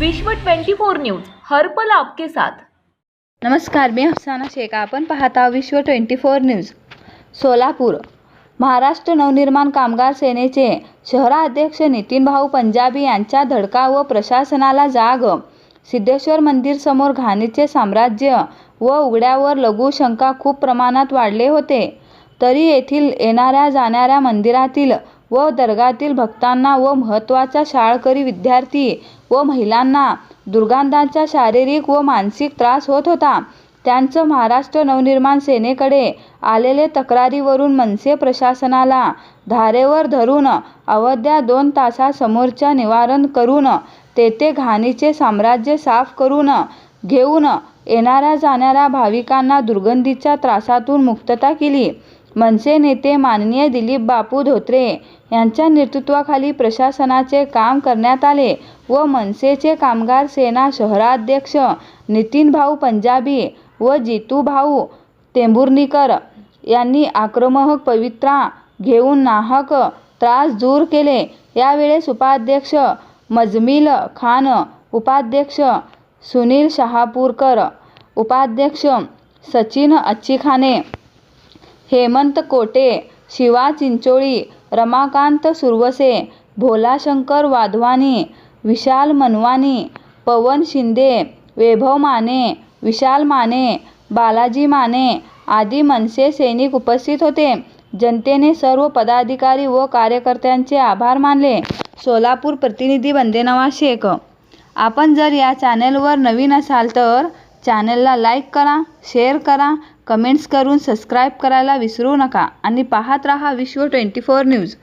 विश्व 24 न्यूज हर्पल आपके साथ. नमस्कार मी अफसाना शेख. आपण पाहता Vishwa twenty four news. Solapur. Maharashtra Navnirman Kamgar सेनेचे शहराध्यक्ष नितीन भाऊ पंजाबी यांच्या धडका व प्रशासनाला जाग. सिद्धेश्वर मंदिर समोर घाणीचे साम्राज्य व उघड्यावर लघुशंका खूप प्रमाणात वाढले होते. तरी येथील येणाऱ्या जाणाऱ्या मंदिरातील व दर्गातील भक्तांना व महत्त्वाच्या शाळकरी विद्यार्थी व महिलांना दुर्गांधांचा शारीरिक व मानसिक त्रास होत होता. त्यांचं महाराष्ट्र नवनिर्माण सेनेकडे आलेले तक्रारीवरून मनसे प्रशासनाला धारेवर धरून अवध्या दोन तासासमोरच्या निवारण करून तेथे घाणीचे साम्राज्य साफ करून घेऊन येणाऱ्या जाणाऱ्या भाविकांना दुर्गंधीच्या त्रासातून मुक्तता केली. मनसे नेते माननीय दिलीप बापू धोत्रे यांच्या नेतृत्वाखाली प्रशासनाचे काम करण्यात आले व मनसेचे कामगार सेना शहराध्यक्ष नितीन भाऊ पंजाबी व जितू भाऊ टेंभुर्णीकर यांनी आक्रमक पवित्रा घेऊन नाहक त्रास दूर केले. यावेळेस उपाध्यक्ष मजमिल खान उपाध्यक्ष सुनील शहापूरकर उपाध्यक्ष सचिन अच्छिखाने हेमंत कोटे शिवा चिंचोळी रमाकांत सुरवसे भोलाशंकर वाधवानी विशाल मनवानी पवन शिंदे वैभव माने विशाल माने बालाजी माने आदी मनसे सैनिक उपस्थित होते. जनतेने सर्व पदाधिकारी व कार्यकर्त्यांचे आभार मानले. सोलापूर प्रतिनिधी वंदेनवा शेख. आपण जर या चॅनेलवर नवीन असाल तर चॅनेलला लाईक करा शेअर करा कमेंट्स करून सबस्क्राईब करायला विसरू नका आणि पाहत रहा विश्व ट्वेंटी फोर न्यूज.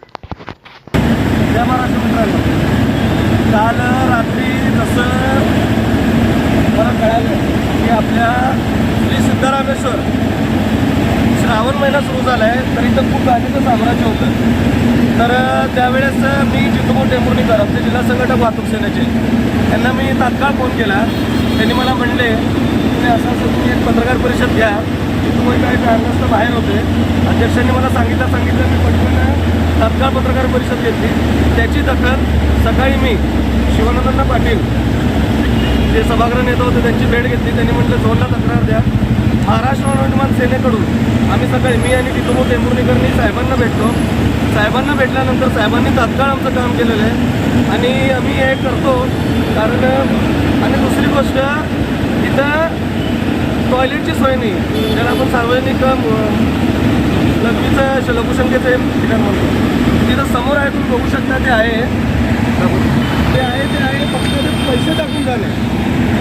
काल रात्री जसं मला कळालं की आपल्या श्री सिद्धरामेश्वर श्रावण महिना सुरू झाला आहे तर इथं खूप गाडीचं साम्राज्य होतं. तर त्यावेळेस मी जितू टेंभुर्णीकर आमचे जिल्हा संघटक वाहतूक सेनेचे त्यांना मी तात्काळ फोन केला. त्यांनी मला म्हणले की असं असं तुम्ही एक पत्रकार परिषद घ्या. तुम्ही काही कारणास्तव बाहेर होते. अध्यक्षांनी मला सांगितलं सांगितलं मी पटकन तात्काळ पत्रकार परिषद घेतली. त्याची दखल सकाळी मी शिवानंद पाटील जे सभागृह नेते होते त्यांची भेट घेतली. त्यांनी म्हटलं झोनला तक्रार द्या. महाराष्ट्र नवनिर्माण सेनेकडून आम्ही सकाळी मी आणि तिथू टेंभुर्णीकरनी साहेबांना भेटलो. साहेबांना भेटल्यानंतर साहेबांनी तात्काळ आमचं काम केलेलं आहे. आणि आम्ही हे करतो कारण आणि दुसरी गोष्ट इथं टॉयलेटची सोय नाही. ज्याला आपण सार्वजनिक लघवीचं लघुशंकेचं ठिकाण म्हणतो. तिथं समोर आहे तुम्ही बघू शकता ते आहे. ते आहे ते आहे फक्त ते पैसे टाकून झाले.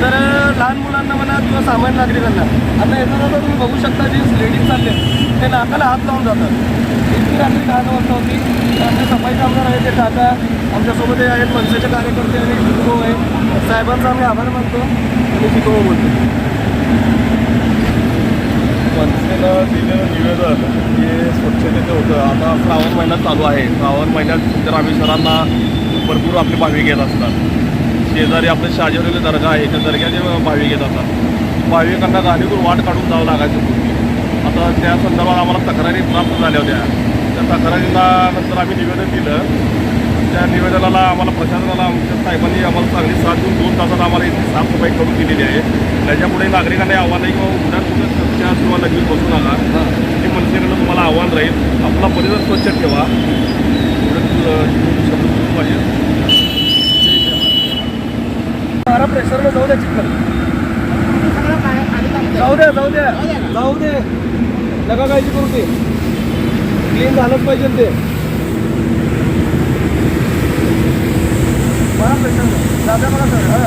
तर लहान मुलांना म्हणा किंवा सामान्य नागरिकांना आता येताना तर तुम्ही बघू शकता जे लेडीज चालले ते नाकाला हात लावून जातात. इतकी रात्री दहा वाजता होती. आमचे सफाई कामगार आहेत ते काका आमच्यासोबत हे आहेत मनसेचे कार्यकर्ते आणि शिकवू आहे. साहेबांचा आम्ही आभार मानतो आणि शिकवू बोलतो मनसेला दिलेलं निवेदन हे स्वच्छतेचं होतं. आता श्रावण महिना चालू आहे. श्रावण महिन्यात सिद्धरामेश्वरांना भरपूर आपले भाविक येत असतात. शेजारी आपले शाजीवलेले दर्गा आहे. त्या दर्ग्याचे भाविक येत असतात. भाविकांना गाडीतून वाट काढून जावं लागायचं पूर्वी. आता त्या संदर्भात आम्हाला तक्रारी प्राप्त झाल्या होत्या. त्या तक्रारीला नंतर आम्ही निवेदन दिलं. त्या निवेदनाला आम्हाला प्रशासनाला आमच्या साहेबांनी आम्हाला चांगली साथ देऊन दोन तासात आम्हाला इथे साफसफाई करून दिलेली आहे. त्याच्यापुढे नागरिकांना आव्हान आहे किंवा उड्या कुठे स्वच्छ किंवा लगेच बसू नका. हे मनसेकडनं तुम्हाला आव्हान राहील आपला परिसर स्वच्छ ठेवा. पाहिजे प्रेशरला जाऊ द्या चिखल. जाऊ द्या जाऊ द्या जाऊ दे. नका काळजी करू ते. क्लीन झालंच पाहिजे ते. मला प्रेशर दादा मला सर. हा.